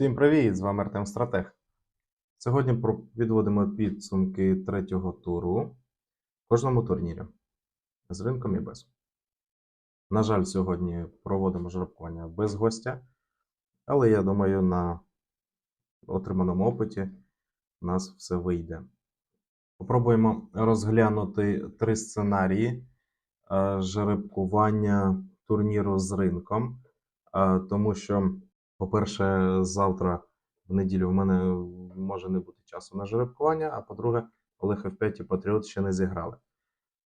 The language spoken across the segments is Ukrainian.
Всім привіт! З вами Артем Стратег. Сьогодні підводимо підсумки третього туру кожному турнірі з ринком і без. На жаль, сьогодні проводимо жеребкування без гостя, але я думаю, на отриманому опиті у нас все вийде. Попробуємо розглянути три сценарії е, жеребкування турніру з ринком, е, тому що, по-перше, завтра в неділю в мене може не бути часу на жеребкування, а по-друге, Олег F5 і Патріот ще не зіграли.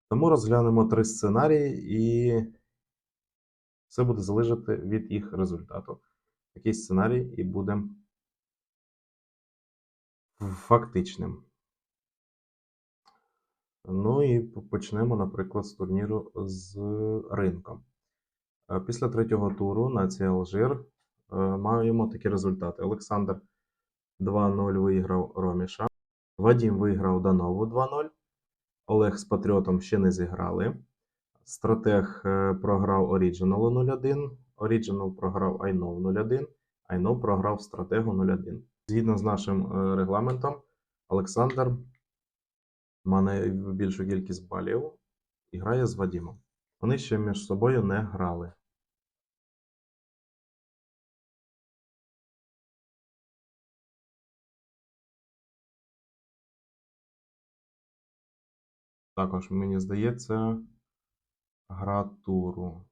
Тому розглянемо три сценарії і все буде залежати від їх результату. Такий сценарій і буде фактичним. Ну і почнемо, наприклад, з турніру з ринком. Е, Після третього туру нація Алжир маємо такі результати. Олександр 2-0 виграв Роміша. Вадім виграв Данову 2-0. Олег з Патріотом ще не зіграли. Стратег е, програв Оріджиналу 0-1. Оріджинал програв Айнов 0-1. Айнов програв Стратегу 0-1. Згідно з нашим е, регламентом, Олександр має більшу кількість балів і грає з Вадімом. Вони ще між собою не грали. Також, мені здається, гра туру.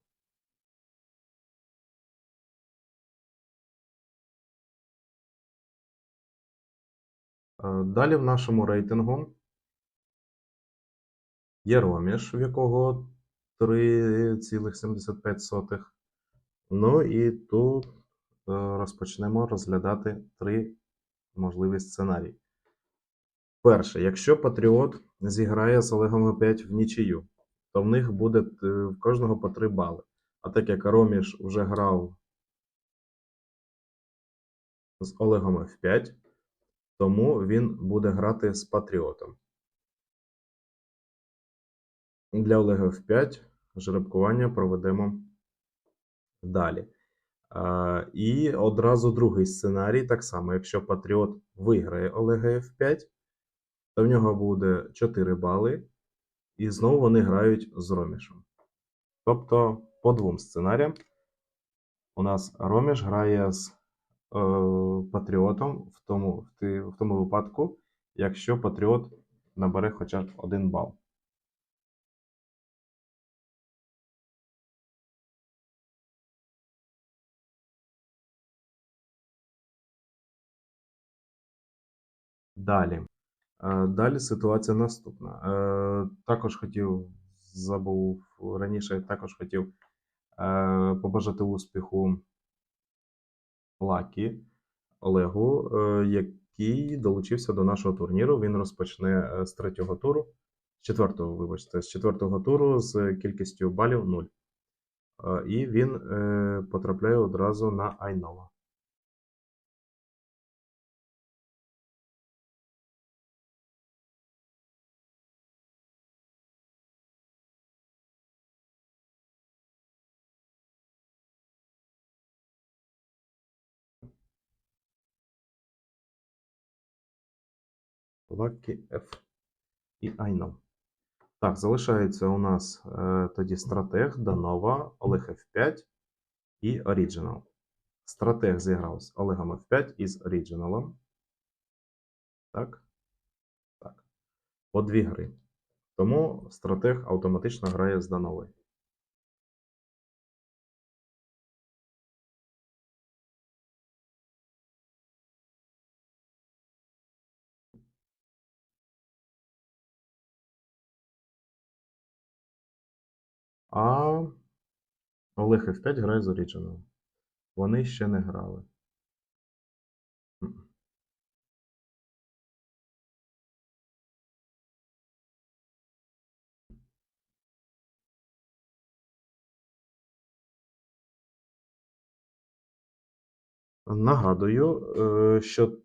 Е, Далі в нашому рейтингу є Роміш, в якого 3,75. Ну і тут е, розпочнемо розглядати три можливі сценарії. Перше, якщо Патріот зіграє з Олегом опять в нічию, то в них буде е, в кожного по 3 бали. А так як Роміш вже грав з Олегом F5, тому він буде грати з Патріотом. Для Олега F5 жеребкування проведемо далі. А, і одразу другий сценарій, так само, якщо Патріот виграє Олега F5, то в нього буде 4 бали, і знову вони грають з Ромішем. Тобто, по двом сценаріям у нас Роміш грає з е, Патріотом в тому, в, тому випадку, якщо Патріот набере хоча б один бал. Далі. Е, Далі ситуація наступна. Е, Також хотів, забув раніше, також хотів е, побажати успіху Лакі Олегу, який долучився до нашого турніру. Він розпочне з третього туру, з четвертого, вибачте, з четвертого туру з кількістю балів 0. Е, І він потрапляє одразу на Айнова. Lucky F і Айнов. Так, залишається у нас е, тоді стратег, Данова, Олег F5 і Original. Стратег зіграв з Олегом F5 і з Оріджиналом. Так. Так. По дві гри. Тому стратег автоматично грає з Дановою. А Олег F5 грає з Оріджиналом. Вони ще не грали. Нагадую, е, що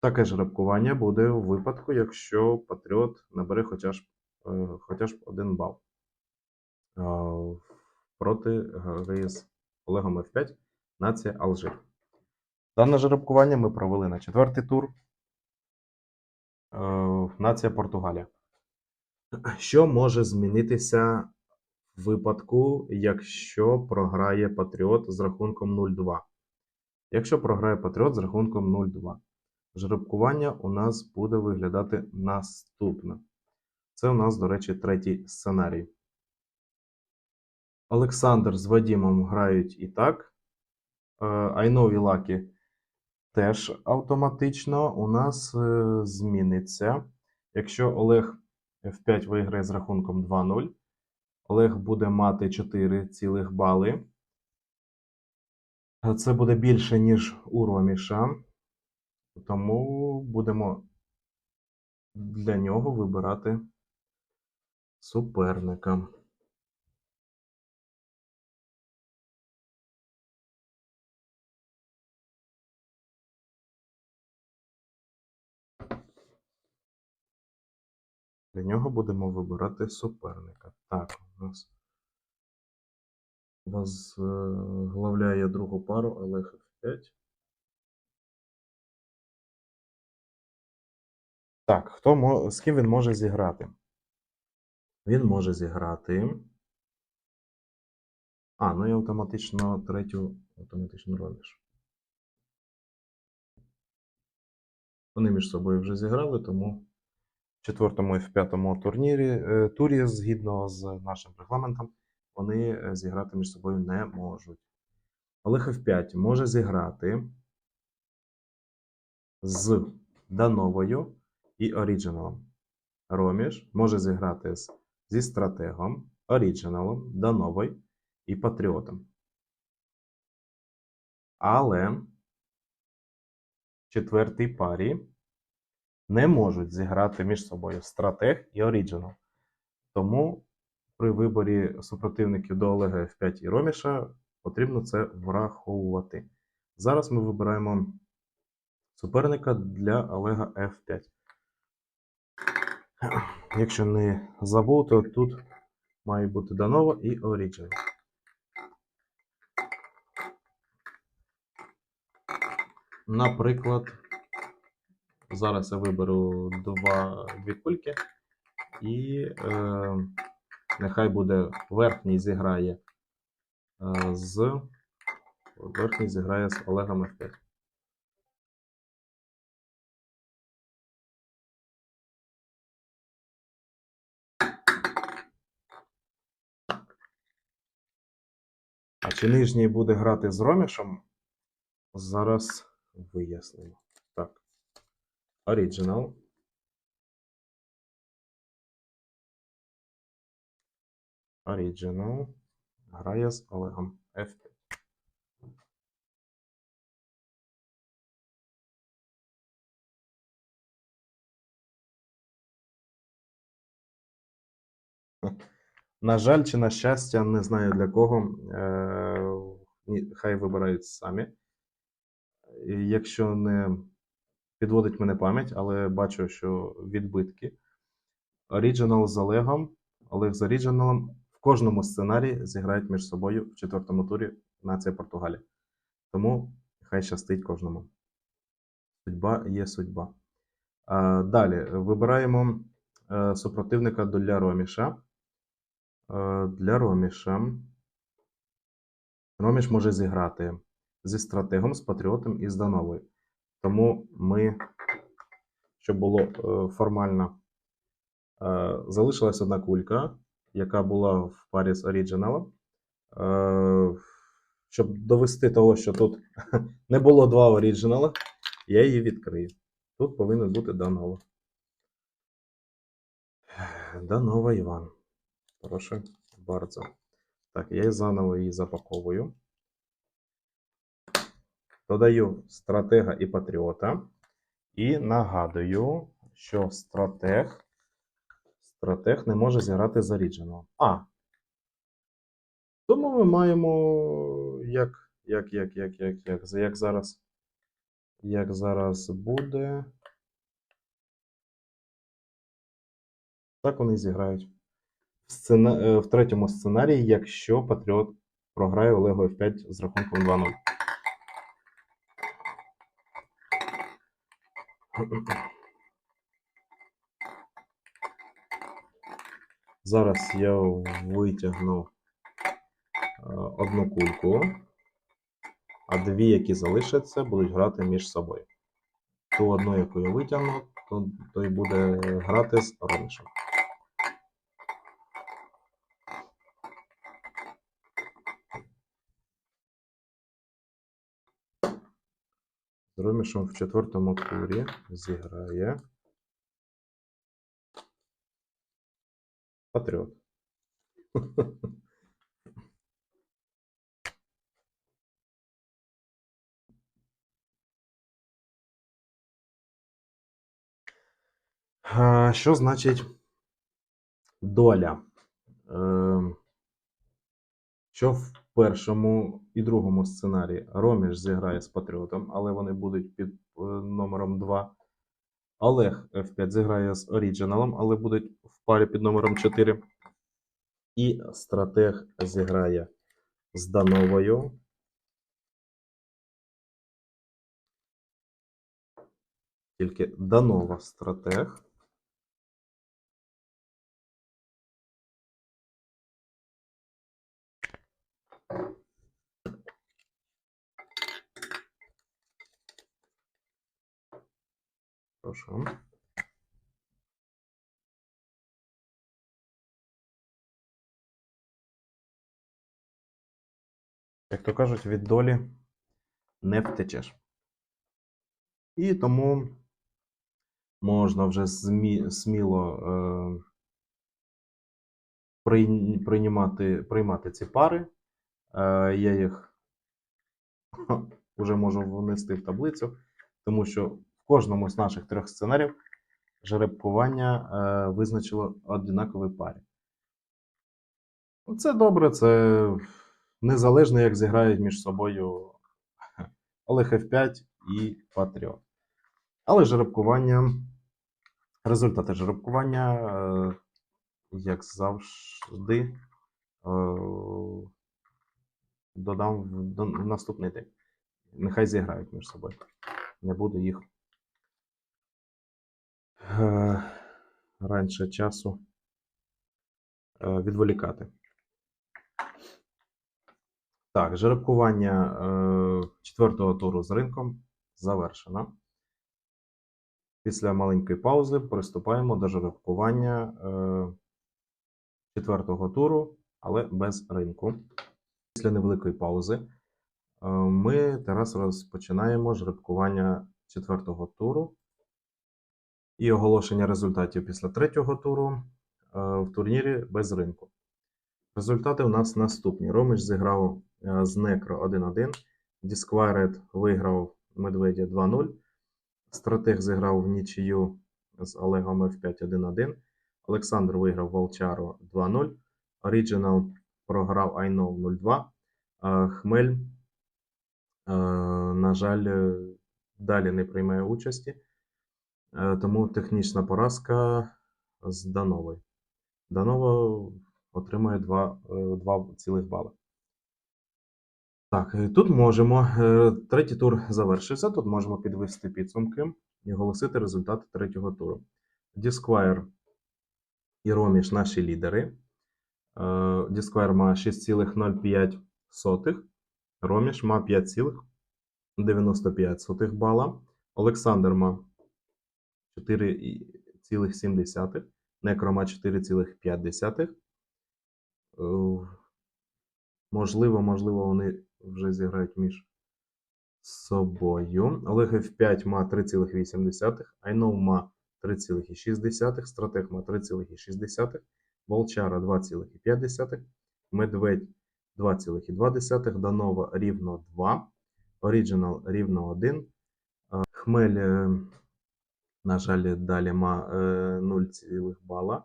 таке жеребкування буде у випадку, якщо Патріот набере хоча ж, е, хоча ж один бал. Е, проти гри з Олегом F5 нація Алжир. Дане жеребкування ми провели на четвертий тур. Е, Нація Португалія. Що може змінитися в випадку, якщо програє Патріот з рахунком 0-2? Якщо програє Патріот з рахунком 0-2, жеребкування у нас буде виглядати наступно. Це у нас, до речі, третій сценарій. Олександр з Вадімом грають і так. Е, Айнов і теж автоматично у нас е, зміниться. Якщо Олег F5 виграє з рахунком 2-0, Олег буде мати 4 цілих бали. Е, Це буде більше, ніж у Роміша. Тому будемо для нього вибирати суперника. Для нього будемо вибирати суперника. Так, у нас возглавляє другу пару Олег F5. Так, хто з ким він може зіграти? Він може зіграти. А, ну і автоматично третю автоматично робиш. Вони між собою вже зіграли, тому четвертому і в п'ятому турнірі, е, турі, згідно з нашим регламентом, вони е, зіграти між собою не можуть. Олег F5 може зіграти з Дановою і Оріджиналом. Роміш може зіграти з, зі стратегом, Оріджиналом, Дановою і Патріотом. Але в четвертій парі не можуть зіграти між собою стратег і Оріджинал. Тому при виборі супротивників до Олега F5 і Роміша потрібно це враховувати. Зараз ми вибираємо суперника для Олега F5. Якщо не забув, то тут має бути Данова і Оріджинал. Наприклад, зараз я виберу два, дві кульки, і е, нехай буде верхній зіграє е, з верхній зіграє з Олегом F5. А чи нижній буде грати з Ромішем? Зараз вияснимо. Original. Original. Грає з Олегом F5. На жаль, чи на щастя, не знаю для кого. Е, хай вибирають самі. Якщо не підводить мене пам'ять, але бачу, що відбитки. Оріджинал з Олегом, Олег з Оріджиналом в кожному сценарії зіграють між собою в четвертому турі нація Португалія. Тому хай щастить кожному. Судьба є судьба. А, далі вибираємо е, супротивника для Роміша. Е, Для Роміша. Роміш може зіграти зі стратегом, з патріотом і з Дановою. Тому ми, щоб було е, формально, е, залишилась одна кулька, яка була в парі з оріджиналом. Е, Щоб довести того, що тут не було два оріджинала, я її відкрию. Тут повинен бути Данова. Данова Іван. Прошу bardzo. Так, я заново її запаковую. Додаю стратега і патріота. І нагадую, що стратег, стратег не може зіграти за Original. А. Тому ми маємо як, як, як, як, як, як, як зараз. Як зараз буде. Так вони зіграють. В, сцена... е, в третьому сценарії, якщо Патріот програє Олегу F5 з рахунком 2-0. Зараз я витягну е, одну кульку, а дві, які залишаться, будуть грати між собою. Ту одну, яку я витягну, то, то буде грати з Ромішем. З Ромішем в четвертому турі зіграє Патріот. А, Що значить доля? Ем, Що в першому і другому сценарії Роміш зіграє з Патріотом, але вони будуть під е, номером 2. Олег F5 зіграє з Оріджиналом, але будуть в парі під номером 4. І стратег зіграє з Дановою. Тільки Данова стратег. Прошу. Як то кажуть, від долі не втечеш. І тому можна вже сміло е, приймати, приймати ці пари. Е, я їх вже можу внести в таблицю, тому що кожному з наших трьох сценаріїв жеребкування е, визначило однакові пари. Ну, Це добре, це незалежно, як зіграють між собою Олег F5 і Патріот. Але жеребкування, результати жеребкування, е, як завжди, е, додам в наступний день. Нехай зіграють між собою. Не буду їх раніше часу е, відволікати. Так, жеребкування е, четвертого туру з ринком завершено. Після маленької паузи приступаємо до жеребкування е, четвертого туру, але без ринку. Після невеликої паузи е, ми зараз розпочинаємо жеребкування четвертого туру і оголошення результатів після третього туру е, в турнірі без ринку. Результати у нас наступні. Ромич зіграв е, з Некро 1-1, Disquired виграв Медведя 2-0, Стратег зіграв в нічию з Олегом F5 1-1, Олександр виграв Волчару 2-0, Original програв I 0-2, а Хмель, е, на жаль, е, далі не приймає участі, е, тому технічна поразка з Дановою. Данова отримує 2, 2 цілих бали. Так, е, тут можемо. е, Третій тур завершився. Тут можемо підвести підсумки і оголосити результати третього туру. Disquire і Роміш наші лідери. Е, Disquire має 6,05, Роміш має 5,95 бала. Олександр має 4,7, Некро має 4,5. Е, Можливо, можливо, вони вже зіграють між собою. Олег F5 ма 3,8, Айнов ма 3,6, Стратег ма 3,6, Волчара 2,5, Медведь 2,2, Данова рівно 2, Оріджинал рівно 1, Хмель, е, на жаль, далі ма е, 0 цілих бала.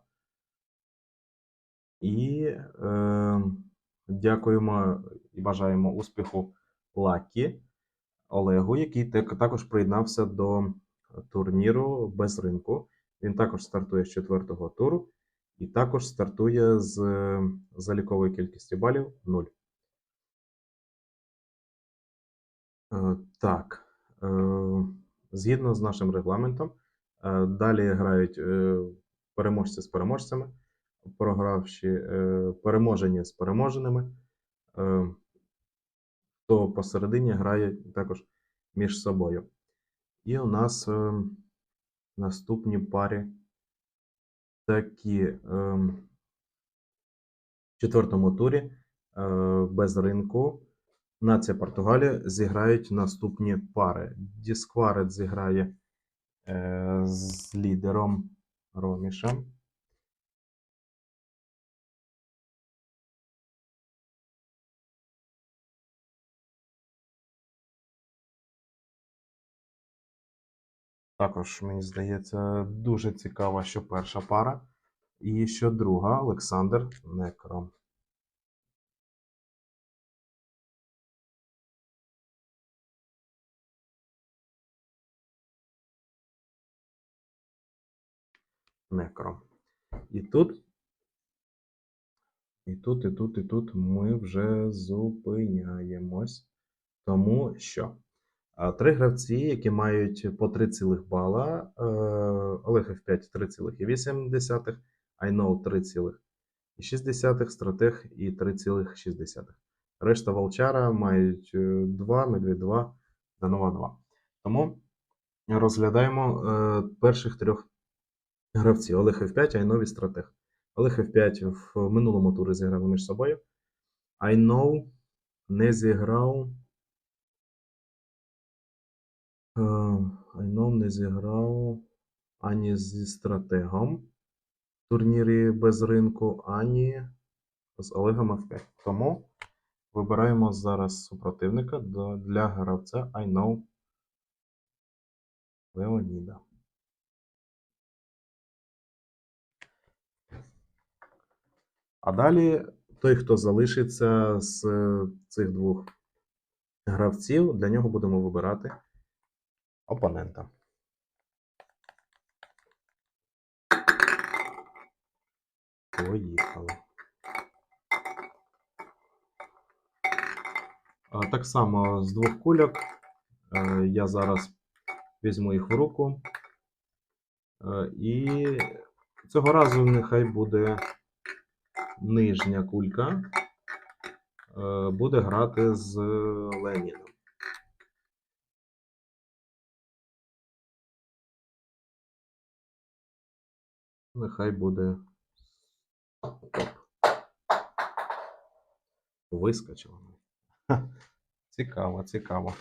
І е, дякуємо і бажаємо успіху Лакі Олегу, який також приєднався до турніру без ринку. Він також стартує з четвертого туру і також стартує з заліковою кількістю балів 0. Е, Так. е, згідно з нашим регламентом. Е, Далі грають е, переможці з переможцями, програвші е, переможені з переможеними. Хто посередині грає також між собою. І у нас наступні парі такі в четвертому турі без ринку. Нація Португалія зіграють наступні пари. Діскварет зіграє з лідером Ромішем. Також, мені здається, дуже цікаво, що перша пара. І що друга Олександр Некром. Некром. І тут, і тут, і тут, і тут ми вже зупиняємось. Тому що три гравці, які мають по 3 цілих бала, е, Олег F5 3,8, I know 3,6, стратег і 3,6. Решта волчара мають 2, медведь 2, Данова 2. Тому розглядаємо е, перших трьох гравців. Олег F5, Айнові стратег. Олег F5 в минулому турі зіграли між собою. Know не зіграв. Е, I know не зіграв ані зі стратегом в турнірі без ринку, ані з Олегом F5. Тому вибираємо зараз супротивника для гравця I Леоніда. А далі той, хто залишиться з цих двох гравців, для нього будемо вибирати опонента. Поїхали. Так само з двох кульок. Е, Я зараз візьму їх в руку. Е, І цього разу нехай буде нижня кулька. е, Буде грати з Леніном. Нехай буде. Оп. Вискочило. Цікаво, цікаво.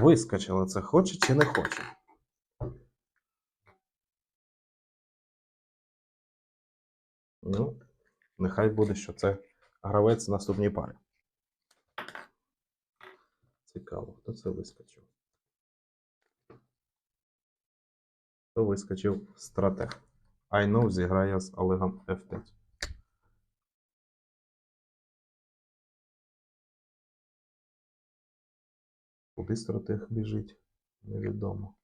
Вискочило це хоче чи не хоче? Ну, нехай буде, що це гравець наступній парі. Цікаво, хто це вискочив? Хто вискочив стратег? Know зіграє з Олегом F5. Куди стратег біжить? Невідомо.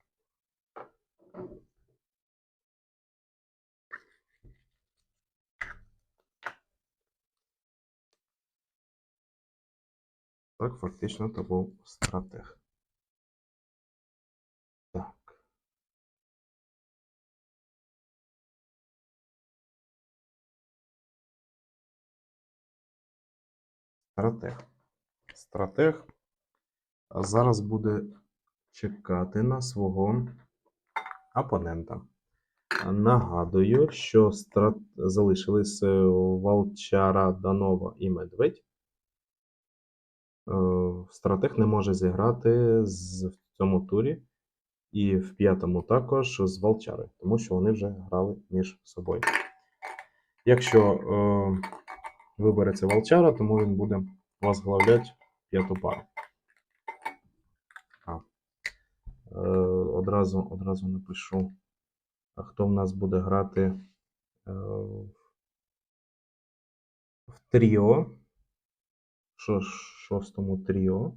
Так, фактично, то був стратег. Так. Стратег. Стратег зараз буде чекати на свого опонента. Нагадую, що страт... залишились е, Волчара, Данова і Медведь. Е, Стратег не може зіграти з... в цьому турі. І в п'ятому також з Волчари, тому що вони вже грали між собою. Якщо е, вибереться Волчара, тому він буде возглавляти п'яту пару. А, е, одразу, одразу напишу, а хто в нас буде грати е, в тріо. Шо, шостому тріо.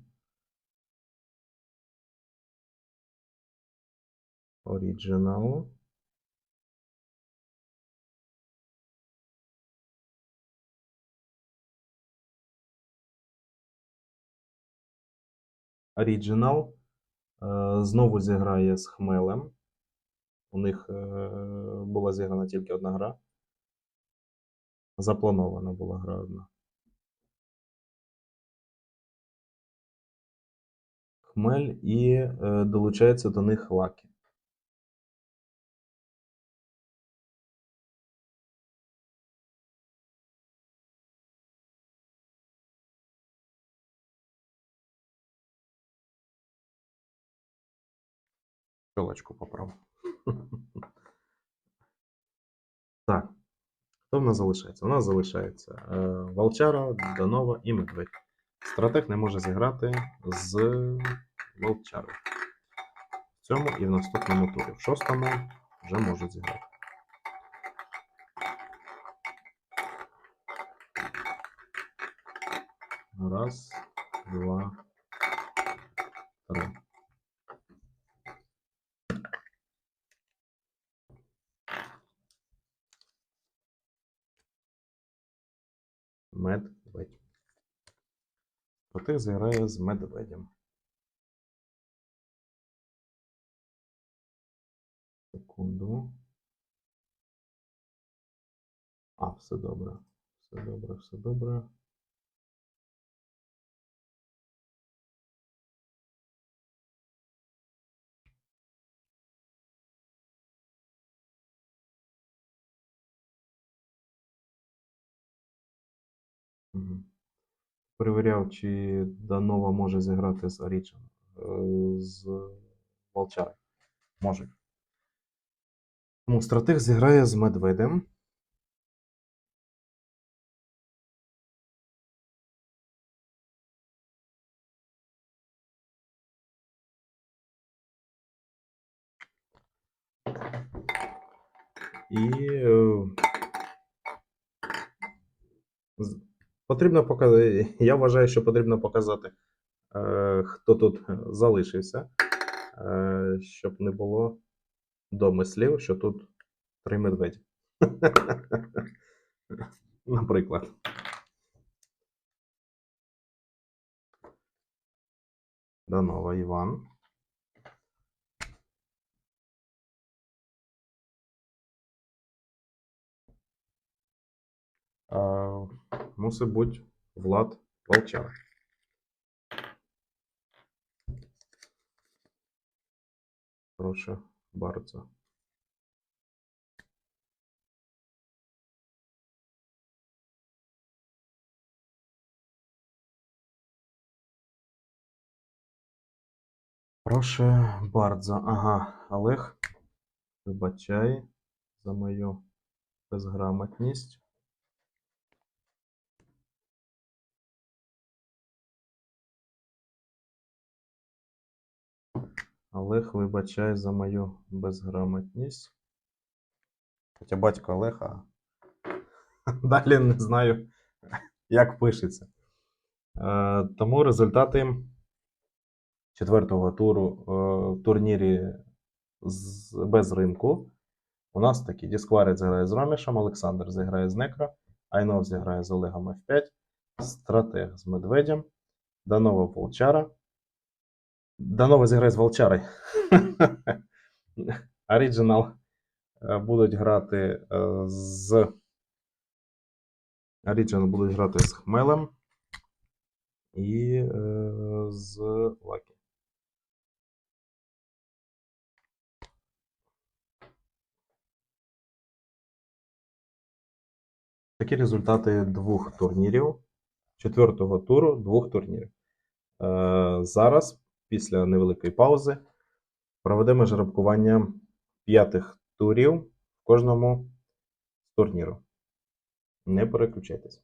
Original. Original е, знову зіграє з Хмелем. У них е, була зіграна тільки одна гра. Запланована була гра одна. Хмель і е, долучається до них Лакі. Щелочку поправ. Так. Хто в нас залишається? У нас залишається е, Волчара, Данова і Медведь. Стратег не може зіграти з Волчарою. В цьому і в наступному турі. В шостому вже можуть зіграти. Раз, два, три. Медведь. Стратег зіграє з медведем. Секунду. А, все добре. Все добре, все добре. Мгм. Перевіряв, чи Данова може зіграти з Оріджин. З Волчари. Може. Тому стратег зіграє з медведем. І е, потрібно показати. Я вважаю, що потрібно показати, е, хто тут залишився, е, щоб не було домислів, що тут три медведі. Наприклад. Данова Іван. А, мусить бути Влад Волчар. Прошу bardzo. Proszę bardzo. Ага, Олег, вибачай за мою безграмотність. Олег, вибачай за мою безграмотність. Хоча батько Олег, а далі не знаю, як пишеться. Е, Тому результати четвертого туру е, в турнірі з, без ринку. У нас такі: Діскварець зіграє з Ромішем, Олександр зіграє з Некро, Айнов зіграє з Олегом F5, Стратег з Медведем, Данова Волчара. Данова зіграє з Волчарою. Оригінал е, будуть грати е, з. Оригінал будуть грати з Хмелем і е, з Лакі. Такі результати двох турнірів. Четвертого туру двох турнірів. Зараз, після невеликої паузи, проведемо жеребкування п'ятих турів в кожному з турніру. Не переключайтесь.